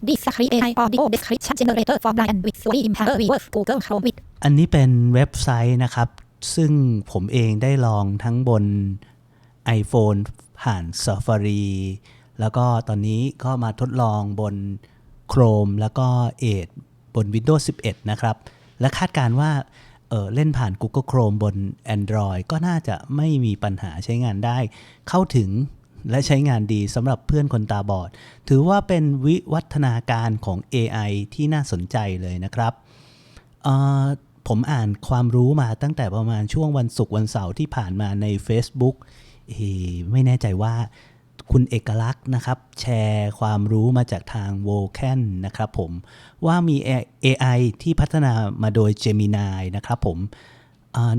This create audio description generator for blind with visually impaired viewers Google Chrome with อันนี้เป็นเว็บไซต์นะครับ ซึ่งผมเองได้ลองทั้งบน iPhone ผ่าน Safari แล้วก็ตอนนี้ก็มาทดลองบน Chrome แล้วก็ Edge บน Windows 11 นะครับ และคาดการว่าเเล่นผ่าน Google Chrome บน Android ก็น่าจะไม่มีปัญหาใช้งานได้ เข้าถึง และใช้งานดีสำหรับเพื่อนคนตาบอด ถือว่าเป็นวิวัฒนาการของ AI ที่น่าสนใจเลยนะครับ ผมอ่านความรู้มาตั้งแต่ประมาณช่วงวันศุกร์วันเสาร์ที่ผ่านมาใน Facebook ไม่แน่ใจว่าคุณเอกลักษณ์นะครับ แชร์ความรู้มาจากทาง v o c a n นะครับผม ว่ามี AI ที่พัฒนามาโดย Gemini นะครับผม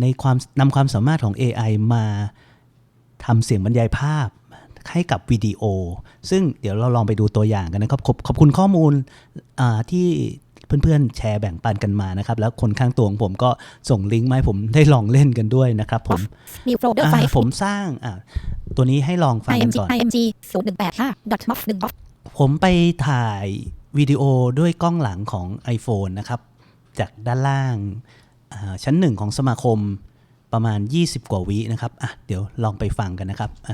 ในความนำความสามารถของ AI มาทำเสียงบรรยายภาพ ให้กับวิดีโอ ซึ่งเดี๋ยวเราลองไปดูตัวอย่างกันนะครับ ขอบขอบคุณข้อมูลอ่าที่เพื่อนๆ แชร์แบ่งปันกันมานะครับ แล้วคนข้างตัวของผมก็ส่งลิงก์มาให้ผมได้ลองเล่นกันด้วยนะครับผม new folder อ่า file ผมสร้างอ่าตัวนี้ให้ลองฟังกัน img ก่อน img 0185 dot mof 1 dot ผมไปถ่ายวิดีโอด้วยกล้องหลังของ iPhone นะครับ จากด้านล่างอ่าชั้นหนึ่งของสมาคมประมาณ 20 กว่าวินะครับ อะ เดี๋ยวลองไปฟังกันนะครับอะ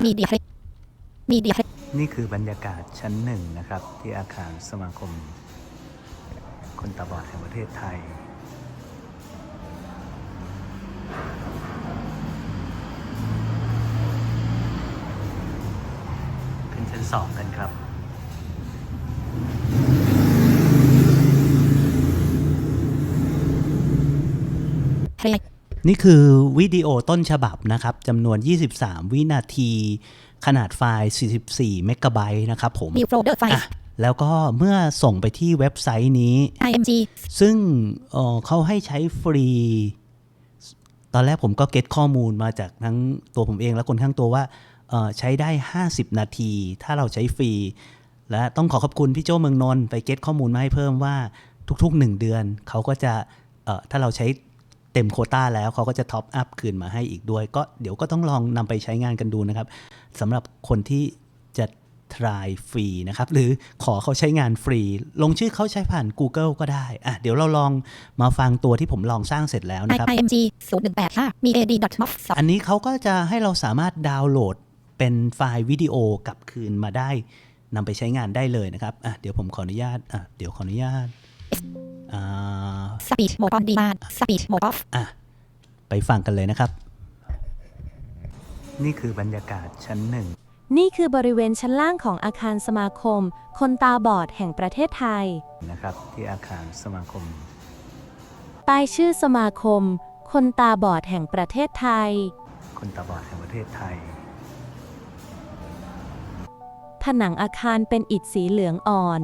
media play media play นี่คือบรรยากาศชั้นหนึ่งนะครับ ที่อาคารสมาคม คนตาบอดแห่งประเทศไทย ขึ้นชั้นสองกันครับ play นี่คือวิดีโอต้นฉบับนะครับจำนวน 23 วินาที ขนาดไฟล์ 44 เมกะไบต์นะครับผม new folder file อะแล้วก็เมื่อส่งไปที่เว็บไซต์นี้ img ซึ่งเอ่อเขาให้ใช้ฟรี ตอนแรกผมก็เก็ตข้อมูลมาจากทั้งตัวผมเองและคนข้างตัวว่าเอ่อใช้ได้ 50 นาที ถ้าเราใช้ฟรี และต้องขอขอบคุณพี่โจเมืองนนท์ไปเก็ตข้อมูลมาให้เพิ่มว่าทุกๆ 1 เดือน เขาก็จะเอ่อถ้าเราใช้ เต็มโควต้าแล้วเขาก็จะท็อปอัพคืนมาให้อีกด้วย ก็เดี๋ยวก็ต้องลองนำไปใช้งานกันดูนะครับสำหรับคนที่จะ try ฟรีนะครับ หรือขอเขาใช้งานฟรี ลงชื่อเขาใช้ผ่าน Google ก็ได้อะเดี๋ยวเราลองมาฟังตัวที่ผมลองสร้างเสร็จแล้วนะครับ img 0185 mead dot mof อันนี้เขาก็จะให้เราสามารถดาวน์โหลดเป็นไฟล์วิดีโอกลับคืนมาได้นำไปใช้งานได้เลยนะครับอะเดี๋ยวผมขออนุญาตอะเดี๋ยวขออนุญาต อ่า speed mode on demand speed mode off อะไปฟังกันเลยนะครับ นี่คือบรรยากาศชั้นหนึ่ง นี่คือบริเวณชั้นล่างของอาคารสมาคม คนตาบอดแห่งประเทศไทย นะครับ ที่อาคารสมาคม ป้ายชื่อสมาคม คนตาบอดแห่งประเทศไทย คนตาบอดแห่งประเทศไทย ผนังอาคารเป็นอิฐสีเหลืองอ่อน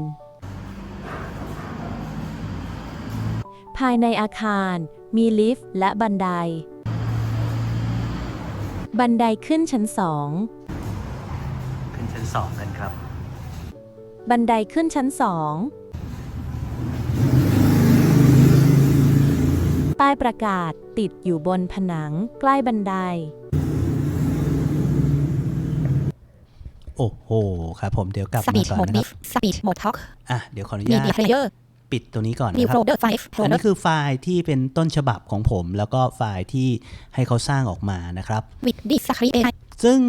ายในอาคาร มีลิฟต์และบันได บันไดขึ้นชั้นสอง ขึ้นชั้นสองกันครับ บันไดขึ้นชั้นสองป้ายประกาศติดอยู่บนผนังใกล้บันได โอ้โห ครับผมเดี๋ยวกลับมา speed ก่อน mode นะครับ mix speed mode talk อะ เดี๋ยวขออนุญาต media player ปิดตัวนี้ก่อน new นะครับ folder file อัน folder นี้คือไฟล์ที่เป็นต้นฉบับของผม แล้วก็ไฟล์ที่ให้เขาสร้างออกมานะครับ with this AI ซึ่ง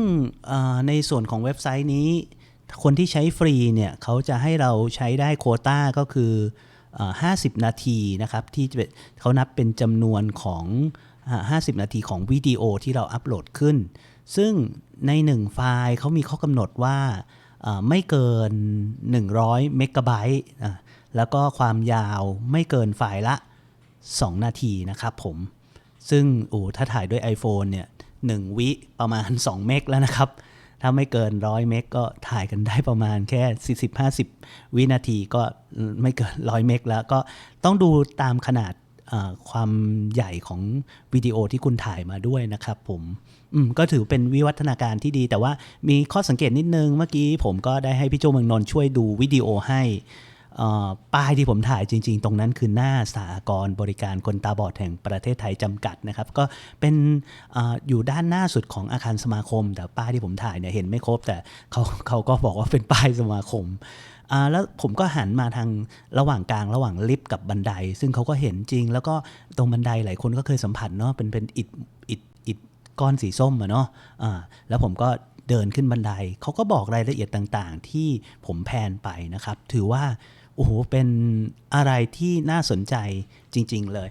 เอ่อในส่วนของเว็บไซต์นี้ คนที่ใช้ฟรีเนี่ยเขาจะให้เราใช้ได้โควต้าก็คือเอ่อ50 นาทีนะครับ ที่จะเป็นเขานับเป็นจำนวนของอ่า50 นาทีของวิดีโอที่เราอัปโหลดขึ้น ซึ่งใน 1 ไฟล์เขามีข้อกำหนดว่าเอ่อไม่เกิน 100 เมกะไบต์อะ แล้วก็ความยาวไม่เกินไฟล์ละ 2 นาทีนะครับผม ซึ่งโอ้ถ้าถ่ายด้วย iPhone เนี่ยหนึ่งวิประมาณ 2 เมกแล้วนะครับ ถ้าไม่เกิน 100 เมกก็ถ่ายกันได้ประมาณแค่ 40-50 วินาทีก็ไม่เกิน 100 เมกแล้วก็ต้องดูตามขนาดความใหญ่ของวิดีโอที่คุณถ่ายมาด้วยนะครับผมอืมก็ถือเป็นวิวัฒนาการที่ดี แต่ว่ามีข้อสังเกตนิดนึง เมื่อกี้ผมก็ได้ให้พี่โจเมืองนนช่วยดูวิดีโอให้ ป้ายที่ผมถ่ายจริง ๆ ตรงนั้นคือหน้าสากรณบริการคนตาบอดแห่งประเทศไทยจำกัดนะครับ ก็เป็นออยู่ด้านหน้าสุดของอาคารสมาคม แต่ป้ายที่ผมถ่ายเนี่ยเห็นไม่ครบ แต่เขาเขาก็บอกว่าเป็นป้ายสมาคมแล้วผมก็หันมาทางระหว่างกลางระหว่างลิฟต์กับบันได ซึ่งเขาก็เห็นจริง แล้วก็ตรงบันไดหลายคนก็เคยสัมผัสเนาะเป็นเป็นอิฐอิฐอิฐก้อนสีส้มอะเนาะอ่าแล้วผมก็เดินขึ้นบันไดเขาก็บอกรายละเอียดต่างๆ ที่ผมแพนไปนะครับ ถือว่า โอ้โหเป็นอะไรที่น่าสนใจจริง ๆ เลย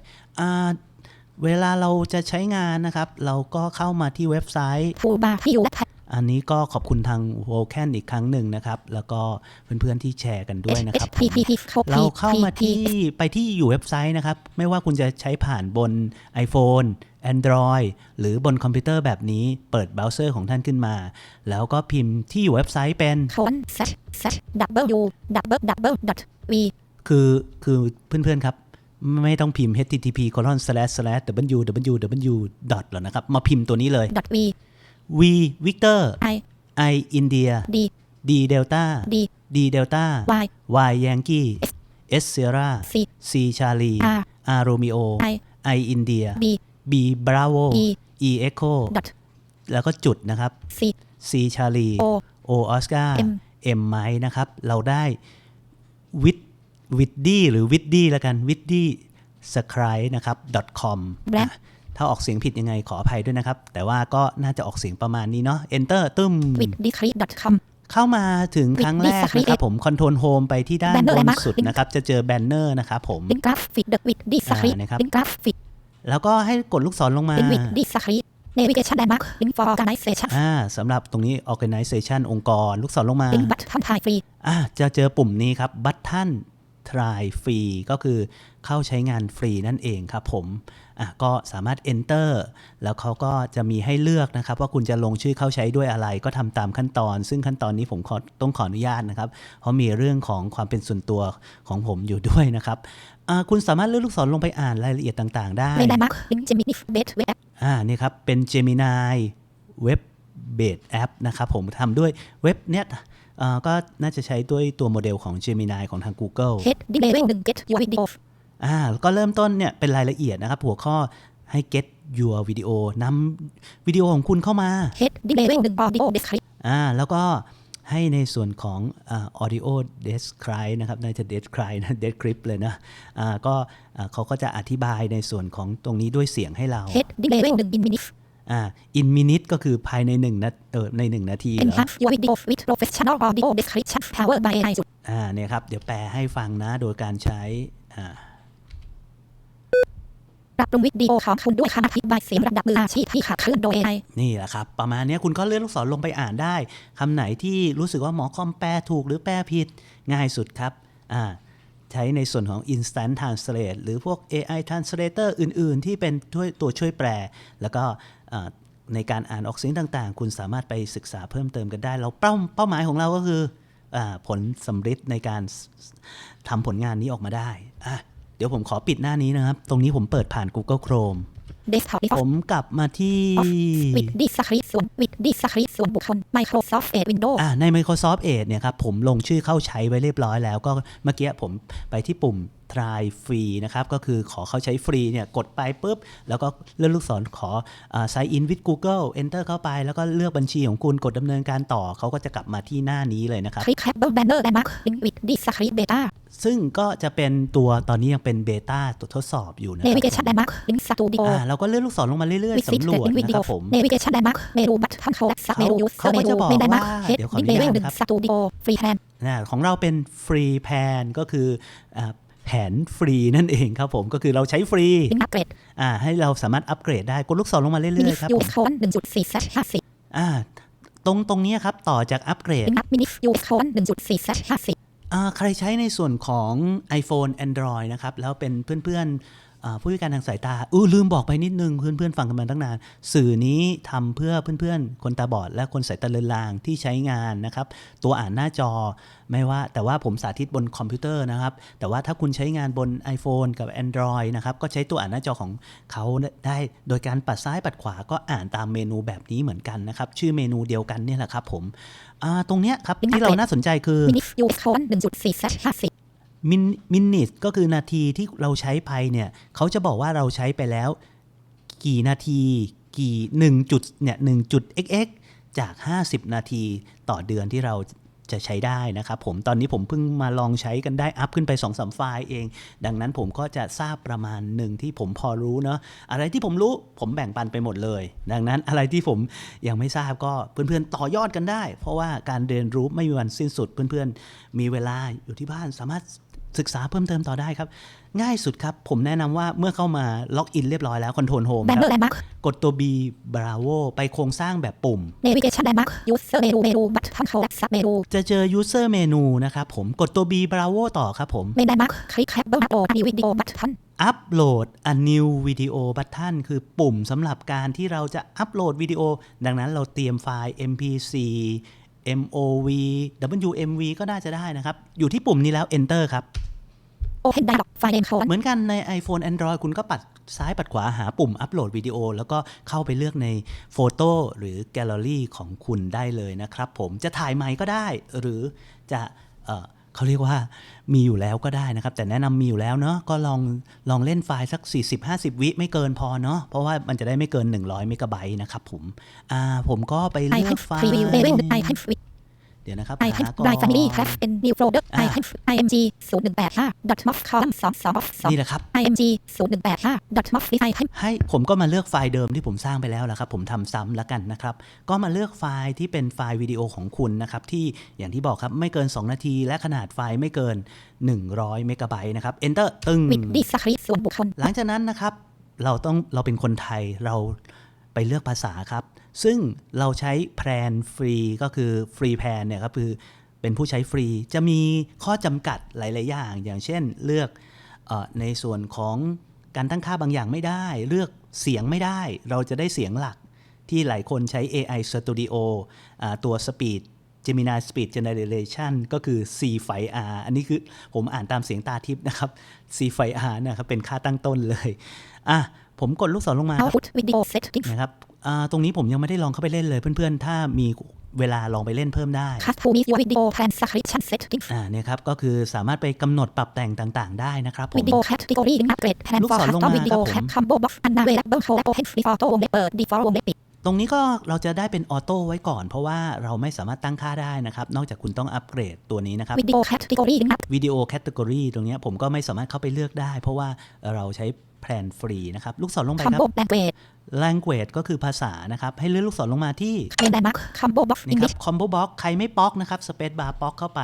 เวลาเราจะใช้งานนะครับ เราก็เข้ามาที่เว็บไซต์ฟูบาร์ที่อยู่และ อันนี้ก็ขอบคุณทาง v o l c a n อีกครั้งหนึ่งนะครับ แล้วก็เพื่อนๆที่แชร์กันด้วยนะครับผม HTTP เข้าเราเข้ามาที่ไปที่อยู่เว็บไซต์นะครับ ไม่ว่าคุณจะใช้ผ่านบน iPhone Android หรือบนคอมพิวเตอร์แบบนี้เปิดเบราว์เซอร์ของท่านขึ้นมา แล้วก็พิมพ์ที่อยู่เว็บไซต์เป็นคอนเซ็ตเซ็ตดับเบิลยูดับเบิลดับเบิลดอทวีคือคือเพื่อนๆครับไม่ต้องพิมพ์ http colon slash slash www dot หรอกนะครับ มาพิมพ์ตัวนี้เลยดอทวี v Victor ไอ i India ดี d Delta ดี d Delta วาย y Yankee S Sierra ซี C Charlie R R Romeo ไอ I India บี B Bravo E E Echo ดอทแล้วก็จุดนะครับซี C Charlie O O Oscar M M ไม้นะครับ เราได้วิดวิดดี้หรือวิดดี้แล้วกันวิดดี้สครนะครับ .com แบล็คอะ ถ้าออกเสียงผิดยังไงขออภัยด้วยนะครับ แต่ว่าก็น่าจะออกเสียงประมาณนี้เนาะ Enter ตึ้มวิดดีครีดอทคอมเข้ามาถึงครั้งแรกนะครับผมคอนโทรลโฮมไปที่ด้าน Banner บนอะไรมั้ยสุดนะครับ จะเจอแบนเนอร์นะครับผมเป็นกราฟิกเดอะวิดดีสครีอ่านะครับเป็นกราฟิกแล้วก็ให้กดลูกศรลงมาเป็นวิดดีสครีเนวิเกชันแดนมาร์คเป็นฟอร์การไนเซชันอ่าสำหรับตรงนี้ organization องค์กร ลูกศรลงมาเป็นบัตรทันทายฟรีอ่าจะเจอปุ่มนี้ครับบั ตทัน try ฟรีก็คือเข้าใช้งานฟรีนั่นเองครับผมอะก็สามารถ enter แล้วเขาก็จะมีให้เลือกนะครับ ว่าคุณจะลงชื่อเข้าใช้ด้วยอะไร ก็ทำตามขั้นตอน ซึ่งขั้นตอนนี้ผมขอต้องขออนุญาตนะครับ เพราะมีเรื่องของความเป็นส่วนตัวของผมอยู่ด้วยนะครับอ่าคุณสามารถเลื่อนลูกศรลงไปอ่านรายละเอียดต่างๆ ได้ในแดนมาร์คเป็นเจมินิฟเบสเวบอ่านี่ครับเป็น Gemini Web Based App นะครับผมทำด้วยเว็บเนี้ยอ่า ก็น่าจะใช้ด้วยตัวโมเดลของ Gemini ของทาง Google เฮดดีเลเวลหนึ่งเก็ตยูวิดีโออ่าก็เริ่มต้นเนี่ยเป็นรายละเอียดนะครับ หัวข้อให้ get your video นำวิดีโอของคุณเข้ามาเฮดดีเลเวลหนึ่งออดิโอเดสคริปอ่าแล้วก็ให้ในส่วนของอ่า audio describe นะครับน่าจะ describe นะ descript เลยนะอ่าก็อ่าเขาก็จะอธิบายในส่วนของตรงนี้ด้วยเสียงให้เราเฮดดีเลเวลหนึ่ง อินมินิฟอ่า in minute ก็คือภายในหนึ่งนาเออในหนึ่งนาทีเอ็นเหรอฮัฟยูวิดีโอวิดโปรเฟชชั่นอลออดิโอเดสคริปชั่นพาวเวอร์บายไอจุดอ่าเนี่ยครับเดี๋ยวแปลให้ฟังนะโดยการใช้อ่าปรับปรุงวิดีโอของคุณด้วยคำอธิบายเสียงระดับมืออาชีพที่ขับเคลื่อนโดย AI นี่แหละครับ ประมาณเนี้ยคุณก็เลื่อนลูกศรลงไปอ่านได้คำไหนที่รู้สึกว่าหมอคอมแปลถูกหรือแปลผิดง่ายสุดครับอ่าใช้ในส่วนของ instant translate หรือพวก AI translator อื่น ๆ ที่เป็นช่วยตัวช่วยแปล แล้วก็อ่า ในการอ่านออกเสียงต่างๆ คุณสามารถไปศึกษาเพิ่มเติมกันได้เราเป้าเป้าหมายของเราก็คืออาผลสำฤทธิ์ในการทำผลงานนี้ออกมาได้อะเดี๋ยวผมขอปิดหน้านี้นะครับ ตรงนี้ผมเปิดผ่าน Google Chrome เดสก์ท็อปผมกลับมาที่วิดดีสคริปส่วนวิดดีสคริปส่วนบุคคล Microsoft Edge Windows อ่าใน Microsoft Edge เนี่ยครับผมลงชื่อเข้าใช้ไว้เรียบร้อยแล้วก็เมื่อกี้ผมไปที่ปุ่ม try free นะครับก็คือขอเข้าใช้ฟรีเนี่ยกดไปปุ๊บ แล้วก็เลื่อนลูกศรขออ่า sign in with Google enter เข้าไป แล้วก็เลือกบัญชีของคุณกดดำเนินการต่อเขาก็จะกลับมาที่หน้านี้เลยนะครับคลิกแคปเบิลแบนเนอร์และมาร์คลิงวิดดีสคริปเบต้าซึ่งก็จะเป็นตัวตอนนี้ยังเป็นเบต้าตัวทดสอบอยู่นะคเนรับวิเกชันแดนมาร์คลิงสตูดิโออ่าเราก็เลื่อนลูกศรลงมาเรื่อยวิๆสิตสำรวจอินวินะดีคโอรับผมเนวิเกชันแดนมาร์คเมนูบัตทันโคลักเมนูยูสเขาก็จะบอกในแดนมาร์คว่าเฮดเดี๋ยวขอดีอนุเลญาตเวลหนึ่งนะครับสตูดิโอฟรีแฮนนะของเราเป็นฟรีแพนก็คืออ่าแผนฟรีนั่นเองครับผมก็คือเราใช้ฟรีลิงอัปเกรดอ่าให้เราสามารถอัปเกรดได้กดลูกศรลงมาเรื่มินิอยๆครับยูผมโคนหนึ่งจุดสี่แซห้าสิบอ่าตรงตรงเนี้ยครับต่อจากอัปเกรดลิงอัพมินิยูโคนหนึ่งจุดสี่แซห้าสิบอ่าใครใช้ในส่วนของ iPhone Android นะครับ แล้วเป็นเพื่อนๆอ่า ผู้พิการทางสายตาอู้ลืมบอกไปนิดนึงเพื่อนๆฟังกันมาตั้งนาน สื่อนี้ทำเพื่อเพื่อนๆ คนตาบอด และคนสายตาเลือนลางที่ใช้งานนะครับ ตัวอ่านหน้าจอไม่ว่า แต่ว่าผมสาธิตบนคอมพิวเตอร์นะครับ แต่ว่าถ้าคุณใช้งานบน iPhone กับ Android นะครับ ก็ใช้ตัวอ่านหน้าจอของเขาได้ โดยการปัดซ้ายปัดขวาก็อ่านตามเมนูแบบนี้เหมือนกันนะครับ ชื่อเมนูเดียวกันเนี่ยแหละครับผมตรงเนี้ยครับที่เราน่าสนใจคือมินิยูโคนหนึ่งจุดสี่แซห้าสิบ มินมินิทก็คือนาทีที่เราใช้ไปเนี่ยเขาจะบอกว่าเราใช้ไปแล้ว กี่นาที กี่1จุดเนี่ย1จุด xx จาก 50 นาทีต่อเดือนที่เราจะใช้ได้นะครับผมตอนนี้ผมเพิ่งมาลองใช้กันได้อัพขึ้นไป2อสไฟล์เอง ดังนั้นผมก็จะทราบประมาณหนึ่งที่ผมพอรู้เนาะอะไรที่ผมรู้ผมแบ่งปันไปหมดเลย ดังนั้นอะไรที่ผมยังไม่ทราบก็เพื่อนๆต่อยอดกันได้ เพราะว่าการเรียนรู้ไม่มีวันสิ้นสุดเพื่อนๆ มีเวลาอยู่ที่บ้านสามารถ ศึกษาเพิ่มเติมต่อได้ครับ ง่ายสุดครับ ผมแนะนำว่าเมื่อเข้ามาล็อกอินเรียบร้อยแล้วคอนโทรลโฮม banner landmark กดตัว B Bravo ไปโครงสร้างแบบปุ่ม navigation landmark user menu menu button collapse sub menu จะเจอ User Menu นะครับผมกดตัว B Bravo ต่อครับผม main landmark click capable upload new video button Upload a new video button คือปุ่มสำหรับการที่เราจะอัปโหลดวิดีโอ ดังนั้นเราเตรียมไฟล์ MP4 MOV WMV ก็น่าจะได้นะครับ อยู่ที่ปุ่มนี้แล้ว Enter ครับ open dialog file name colon เหมือนกันใน iPhone Android คุณก็ปัดซ้ายปัดขวาหาปุ่มอัปโหลดวิดีโอ แล้วก็เข้าไปเลือกในโฟโต้หรือแกลเลอรี่ของคุณได้เลยนะครับผมจะถ่ายใหม่ก็ได้ หรือจะเอ่อ เขาเรียกว่ามีอยู่แล้วก็ได้นะครับ แต่แนะนำมีอยู่แล้วเนาะก็ลองลองเล่นไฟล์สัก 40-50 วิไม่เกินพอเนาะเพราะว่ามันจะได้ไม่เกิน 100เมกะไบต์นะครับผมอ่าผมก็ไปเลือกไฟล์ เดี๋ยวนะครับ icon หาก่อน drive family have in new folder อะ icon img 0 1 8 5 dot mof column 2 2นี่แหละครับ2 img 0 1 8 5 dot mof icon ให้ผมก็มาเลือกไฟล์เดิมที่ผมสร้างไปแล้วละครับ ผมทำซ้ำแล้วกันนะครับ ก็มาเลือกไฟล์ที่เป็นไฟล์วิดีโอของคุณนะครับที่อย่างที่บอกครับไม่เกิน 2 นาที และขนาดไฟล์ไม่เกิน 100เมกะไบต์นะครับ Enter ตึง with ดีสคริส่วนบุคคลหลังจากนั้นนะครับเราต้องเราเป็นคนไทยเราไปเลือกภาษาครับ ซึ่งเราใช้แพลนฟรีก็คือฟรีแพลนเนี่ยครับคือเป็นผู้ใช้ฟรีจะมีข้อจำกัดหลาย ๆ อย่าง อย่างเช่นเลือกเออในส่วนของการตั้งค่าบางอย่างไม่ได้ เลือกเสียงไม่ได้ เราจะได้เสียงหลักที่หลายคนใช้ AI Studio อ่าตัว Speed Gemini Speed Generation ก็คือ C ไฟ R อันนี้คือผมอ่านตามเสียงตาทิพย์นะครับ C ไฟ R นะครับ เป็นค่าตั้งต้นเลย อะ ผมกดลูกศรลงมาครับ output video settings นะครับอ่า ตรงนี้ผมยังไม่ได้ลองเข้าไปเล่นเลยเพื่อนๆ ถ้ามีเวลาลองไปเล่นเพิ่มได้ cast to miss your video plan subscription settings อ่าเนี่ยครับ ก็คือสามารถไปกำหนดปรับแต่งต่างๆ ได้นะครับผม video category upgrade plan ลูก for ศรลง custom มา video ครับผม cap combo box unavailable color open free photo วงเล็บเปิด default วงเล็บปิดตรงนี้ก็เราจะได้เป็นออโต้ไว้ก่อน เพราะว่าเราไม่สามารถตั้งค่าได้นะครับ นอกจากคุณต้องอัปเกรดตัวนี้นะครับ video category up วิดีโอแคตตากรีตรงเนี้ยผมก็ไม่สามารถเข้าไปเลือกได้ เพราะว่าเราใช้แพลนฟรีนะครับลูกศรลงไปครับ combo language language ก็คือภาษานะครับ ให้เลื่อนลูกศรลงมาที่ main landmark combo box นี่ครับ English combo box ใครไม่ป๊อกนะครับ space bar ป๊อกเข้าไป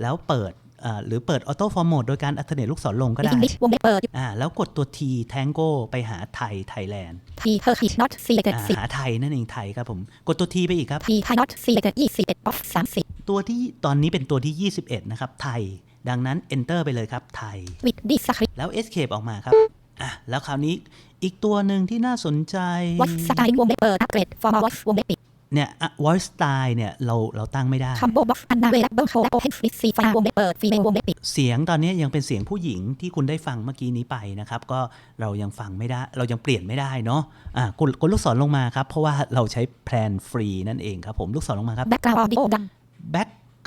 แล้วเปิดอ่าหรือเปิด auto format โดยการอัลเทอร์เนทลูกศรลงก็ได้ English วงเล็บเปิดอ่าแล้วกดตัว T Tango ไปหาไทย Thailand T her is not selected อ่า10หาไทยนั่นเองไทยครับผม กดตัว T ไปอีกครับ T Thai not selected 21 of 30ตัวที่ตอนนี้เป็นตัวที่21นะครับไทย ดังนั้น enter ไปเลยครับไทย with this script แล้ว escape ออกมาครับ อะแล้วคราวนี้อีกตัวหนึ่งที่น่าสนใจ voice style วงเล็บเปิด upgrade for voice วงเล็บปิดเนี่ยอะ voice style เนี่ยเราเราตั้งไม่ได้ combo box unavailable color open free C ฟ้าวงเล็บเปิด female วงเล็บปิดเสียงตอนนี้ยังเป็นเสียงผู้หญิงที่คุณได้ฟังเมื่อกี้นี้ไปนะครับ ก็เรายังฟังไม่ได้ เรายังเปลี่ยนไม่ได้เนาะอะกดกดลูกศรลงมาครับ เพราะว่าเราใช้แพลนฟรีนั่นเองครับผมลูกศรลงมาครับ background audio ดัง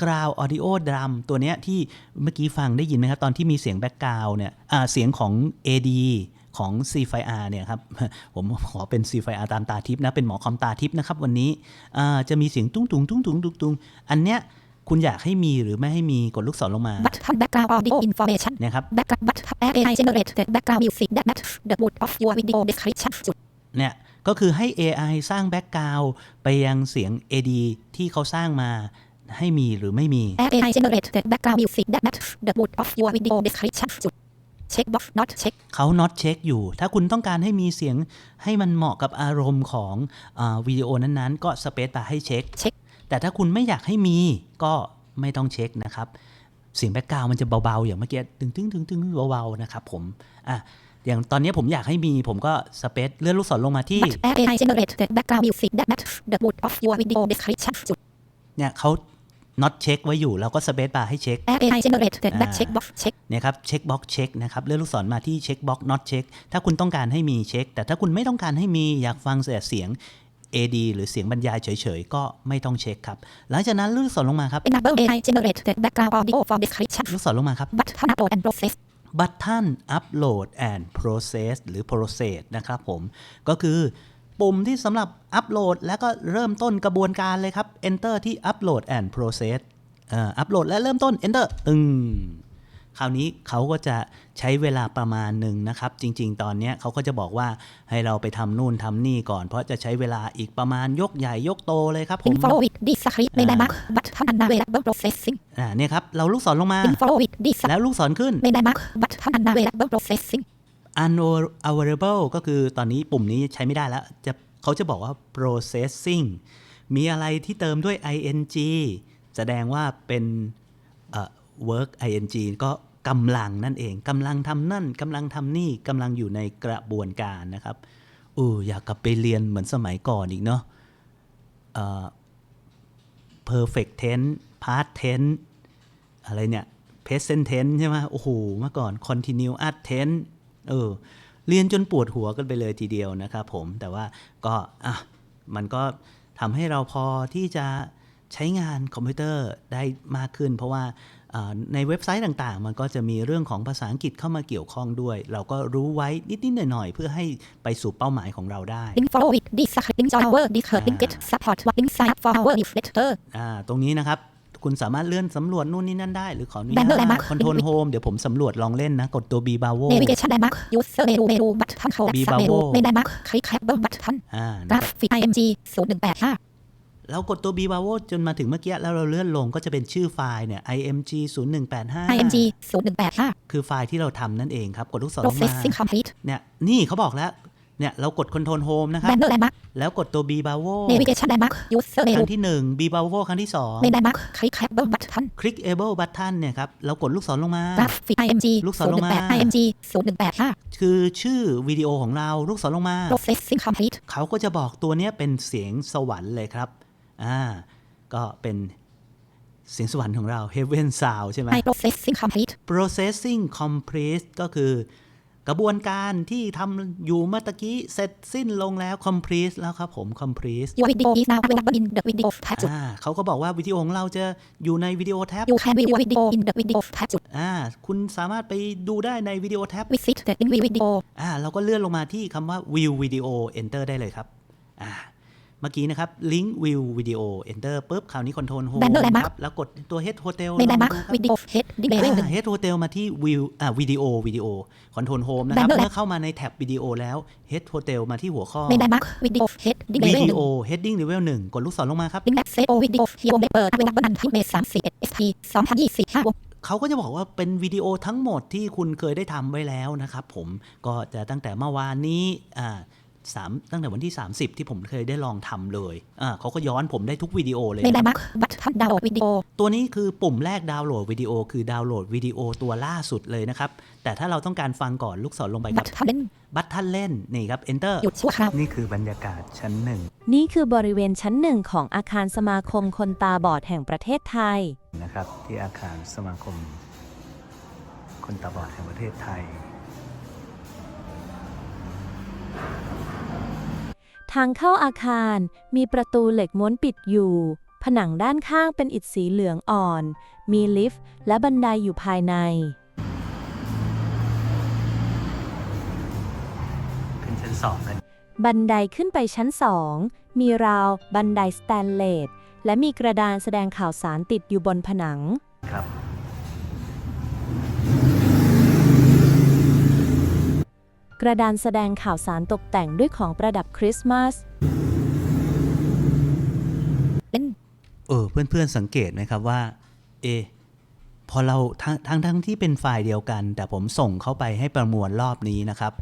background audio drum ตัวเนี้ยที่เมื่อกี้ฟังได้ยินไหมครับ ตอนที่มีเสียง background เนี่ยอ่าเสียงของ AD ของ c f i r เนี่ยครับ ผมขอเป็น c f i r ตามตาทิพย์นะ เป็นหมอคอมตาทิพย์นะครับ วันนี้อ่าจะมีเสียงตุ้งตุงตุ้งตุงตุ้งตุงอันเนี้ยคุณอยากให้มีหรือไม่ให้มีกดลูกศรลงมา button background audio information เนี่ยครับ background button AI generated background music that match the mood of your video description จุดเนี่ยก็คือให้ AI สร้างแบ็กกราวไปยังเสียง AD ที่เขาสร้างมา ให้มีหรือไม่มี AI generated background music that match the mood of your video description จุด check box not check เขา not check อยู่ ถ้าคุณต้องการให้มีเสียงให้มันเหมาะกับอารมณ์ของอาวิดีโอนั้นๆ ก็สเปซบาร์ให้เช็คเช็คแต่ถ้าคุณไม่อยากให้มีก็ไม่ต้องเช็คนะครับ เสียงแบ็กกราวมันจะเบาๆ อย่างเมื่อกี้ตึงตึงตึงตึงเบาๆ นะครับผมอะอย่างตอนนี้ผมอยากให้มีผมก็สเปซเลื่อนลูกศรลงมาที่ but AI generated background music that match the mood of your video description จุดเนี่ยเขา not check ไว้อยู่แล้วก็สเปซบาร์ให้เช็ค AI generated back อ่า check box check เนี่ยครับเช็คบ็อกเช็คนะครับเลื่อนลูกศรมาที่เช็คบ็อก not check ถ้าคุณต้องการให้มีเช็ค แต่ถ้าคุณไม่ต้องการให้มีอยากฟังแต่เสียง AD หรือเสียงบรรยายเฉยๆ ก็ไม่ต้องเช็คครับ หลังจากนั้นเลื่อนลูกศรลงมาครับ enable AI generated background audio for description ลูกศรลงมาครับ button upload and process button upload and process หรือ process นะครับผมก็คือ ปุ่มที่สำหรับอัปโหลดแล้วก็เริ่มต้นกระบวนการเลยครับ enter ที่ upload and process เอ่ออัปโหลดและเริ่มต้น enter ตึงคราวนี้เขาก็จะใช้เวลาประมาณหนึ่งนะครับ จริง ๆ ตอนเนี้ยเขาก็จะบอกว่าให้เราไปทำนู่นทำนี่ก่อน เพราะจะใช้เวลาอีกประมาณยกใหญ่ยกโตเลยครับผม info with discrete ไม่ได้มาก but ทำ unavailable processing อ่าเนี่ยครับ เราลูกศรลงมา info with discrete แล้วลูกศรขึ้นไม่ได้มาก but ทำ unavailable processing unavailable ก็คือตอนนี้ปุ่มนี้ใช้ไม่ได้แล้ว จะเขาจะบอกว่า processing มีอะไรที่เติมด้วย ing แสดงว่าเป็น work ing ก็กำลังนั่นเองกำลังทำนั่นกำลังทำนี่กำลังอยู่ในกระบวนการนะครับอู้อยากกลับไปเรียนเหมือนสมัยก่อนอีกเนาะ perfect tense past tense อะไรเนี่ย present tense ใช่ไหมโอ้โห เมื่อก่อน continuous tense เออ เรียนจนปวดหัวกันไปเลยทีเดียวนะครับผม แต่ว่าก็อะมันก็ทำให้เราพอที่จะใช้งานคอมพิวเตอร์ได้มากขึ้น เพราะว่าอ่าในเว็บไซต์ต่างๆ มันก็จะมีเรื่องของภาษาอังกฤษเข้ามาเกี่ยวข้องด้วย เราก็รู้ไว้นิด ๆ หน่อย ๆ เพื่อให้ไปสู่เป้าหมายของเราได้ info with discrete link our discrete link get support link sign up for our newsletter อ่าตรงนี้นะครับ คุณสามารถเลื่อนสำรวจนู่นนี่นั่นได้ หรือขออนุญา Banner อะไรตมั้ยคอนโทรลโฮมเดี๋ยวผมสำรวจลองเล่นนะ กดตัว B b a v o navigation ได้มาก user menu menu button collapse Bivavo menu ไม่ได้มาก clickable button อ่านะครับ graphic img 0185เรากดตัว B b a v o จนมาถึงเมื่อกี้ แล้วเราเลื่อนลงก็จะเป็นชื่อไฟล์เนี่ย img 0185 img 0185 คือไฟล์ที่เราทำนั่นเองครับ กดลูกศรลงมา processing complete เนี่ยนี่เขาบอกแล้ว เนี่ยเรากดคอนโทรลโฮมนะครับ banner ได้มากแล้วกดตัว B b a v o navigation ได้มาก user ค menu รั้งที่ 1 B b a v o ครั้งที่ไม่2ได้มาก clickable button clickable button เนี่ยครับ เรากดลูกศรลงมา graphic img ลูกศรลงมา 018 img 0185 คือชื่อวิดีโอของเราลูกศรลงมา processing complete เขาก็จะบอกตัวเนี้ยเป็นเสียงสวรรค์เลยครับ อ่า ก็เป็นเสียงสวรรค์ของเรา Heaven Sound ใช่ไหม I processing complete Processing Complete ก็คือ กระบวนการที่ทำอยู่เมื่อตะกี้เสร็จสิ้นลงแล้ว Complete แล้วครับผม Complete your video is now available in the video tab จุดอ่าเขาก็บอกว่าวิดีโอของเราจะอยู่ในวิดีโอแท็บ you can view your video in the video tab จุดอ่าคุณสามารถไปดูได้ในวิดีโอแท็บ visit the in video อ่าเราก็เลื่อนลงมาที่คำว่า view video enter ได้เลยครับอ่า เมื่อกี้นะครับ link view video enter ปุ๊บ คราวนี้ control home Banner อะไรมั้ยครับ แล้วกดตัว head hotel ไม่ได้มากลองดูครับ video head delay หนึ่งอ่า head hotel มาที่ view อ่า video video control home นะครับ Banner อะไรเมื่อเข้ามาในแท็บวิดีโอแล้ว head hotel มาที่หัวข้อไม่ได้มาก video head delay หนึ่ง video heading level 1 กดลูกศรลงมาครับ link access or video ที่วงเล็บเปิด available until May 31 SP 2025วงเขาก็จะบอกว่าเป็นวิดีโอทั้งหมดที่คุณเคยได้ทำไว้แล้วนะครับผมก็จะตั้งแต่เมื่อวานนี้อ่า สามตั้งแต่วันที่ 30 ที่ผมเคยได้ลองทำเลยอ่าเขาก็ย้อนผมได้ทุกวิดีโอเลยไม่ได้นะครับมาก button download video ตัวนี้คือปุ่มแรกดาวน์โหลดวิดีโอ คือดาวน์โหลดวิดีโอตัวล่าสุดเลยนะครับ แต่ถ้าเราต้องการฟังก่อนลูกศรลงไปครับ button เล่น บัตทันเล่น นี่ครับ enter หยุดชั่วคราวนี่คือบรรยากาศชั้นหนึ่ง นี่คือบริเวณชั้นหนึ่งของอาคารสมาคมคนตาบอดแห่งประเทศไทย นะครับ ที่อาคารสมาคม คนตาบอดแห่งประเทศไทย ทางเข้าอาคารมีประตูเหล็กม้วนปิดอยู่ ผนังด้านข้างเป็นอิฐสีเหลืองอ่อน มีลิฟต์และบันไดอยู่ภายใน ขึ้นชั้นสองกันบันไดขึ้นไปชั้นสอง มีราวบันไดสแตนเลส และมีกระดานแสดงข่าวสารติดอยู่บนผนัง ครับ กระดานแสดงข่าวสารตกแต่งด้วยของประดับคริสต์มาสเล่นเออเพื่อนๆสังเกตไหมครับว่า เอะพอเราทั้งทั้งทั้งที่เป็นไฟล์เดียวกัน แต่ผมส่งเข้าไปให้ประมวลรอบนี้นะครับ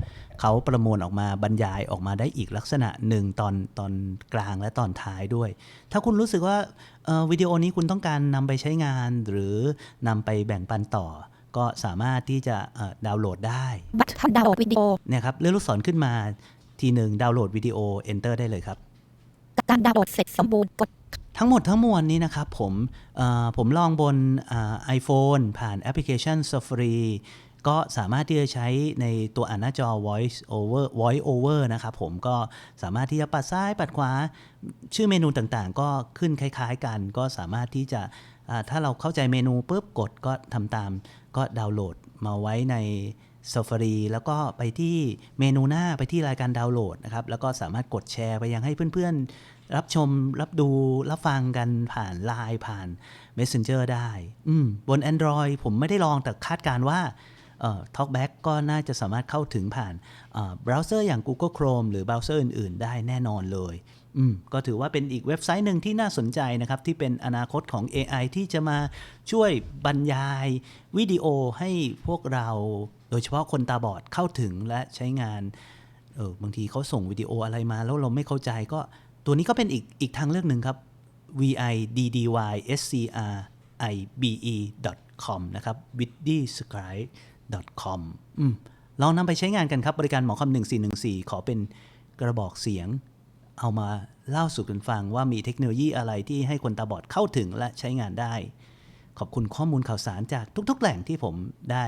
เขาประมวลออกมาบรรยายออกมาได้อีกลักษณะหนึ่งตอนตอนกลางและตอนท้ายด้วย ถ้าคุณรู้สึกว่าเอ่อวิดีโอนี้คุณต้องการนำไปใช้งานหรือนำไปแบ่งปันต่อ ก็สามารถที่จะเอ่อดาวน์โหลดได้ button download video เนี่ยครับเลื่อนลูกศรขึ้นมาทีหนึ่งดาวน์โหลดวิดีโอ enter ได้เลยครับ การดาวน์โหลดเสร็จสมบูรณ์กดทั้งหมดทั้งมวลนี้นะครับผมเอ่อผมลองบนไอโฟนผ่านแอปพลิเคชัน Safari ก็สามารถที่จะใช้ในตัวอ่านหน้าจอ voice over voice over นะครับผมก็สามารถที่จะปัดซ้ายปัดขวา ชื่อเมนูต่างๆ ก็ขึ้นคล้ายๆกัน ก็สามารถที่จะอ่า ถ้าเราเข้าใจเมนูปุ๊บกดก็ทำตาม ก็ดาวน์โหลดมาไว้ใน Safari แล้วก็ไปที่เมนูหน้าไปที่รายการดาวน์โหลดนะครับ แล้วก็สามารถกดแชร์ไปยังให้เพื่อนๆ รับชมรับดู รับฟังกันผ่านไลน์ผ่าน Messenger ได้อืบน Android ผมไม่ได้ลองแต่คาดการว่าเอ่อ Talkback ก็น่าจะสามารถเข้าถึงผ่านเบราว์เซอร์อย่าง Google Chrome หรือเบราว์เซอร์อื่น ๆ ได้แน่นอนเลย ก็ถือว่าเป็นอีกเว็บไซต์หนึ่งที่น่าสนใจนะครับ ที่เป็นอนาคตของ AI ที่จะมาช่วยบรรยายวิดีโอให้พวกเรา โดยเฉพาะคนตาบอดเข้าถึงและใช้งานเออบางทีเขาส่งวิดีโออะไรมาแล้วเราไม่เข้าใจก็ ตัวนี้ก็เป็นอีกอีกทางเลือกหนึ่งครับ v i d d y s c r i b e com นะครับ w i d d y s c r i b e com อืมลองนำไปใช้งานกันครับ บริการหมอคำ1414 ขอเป็นกระบอกเสียง เอามาเล่าสู่กันฟังว่ามีเทคโนโลยีอะไรที่ให้คนตาบอดเข้าถึงและใช้งานได้ ขอบคุณข้อมูลข่าวสารจากทุก ๆ แหล่งที่ผมได้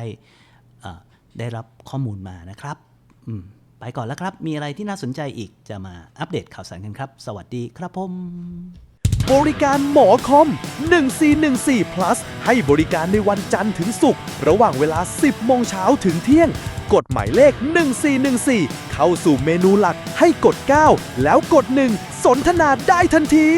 ได้รับข้อมูลมานะครับไปก่อนแล้วครับ มีอะไรที่น่าสนใจอีกจะมาอัปเดตข่าวสารกันครับ สวัสดีครับผม บริการหมอคอม 1414 plus ให้บริการในวันจันทร์ถึงศุกร์ระหว่างเวลา 10 โมงเช้าถึงเที่ยง กดหมายเลข 1414 เข้าสู่เมนูหลักให้กด 9 แล้วกด 1 สนทนาได้ทันที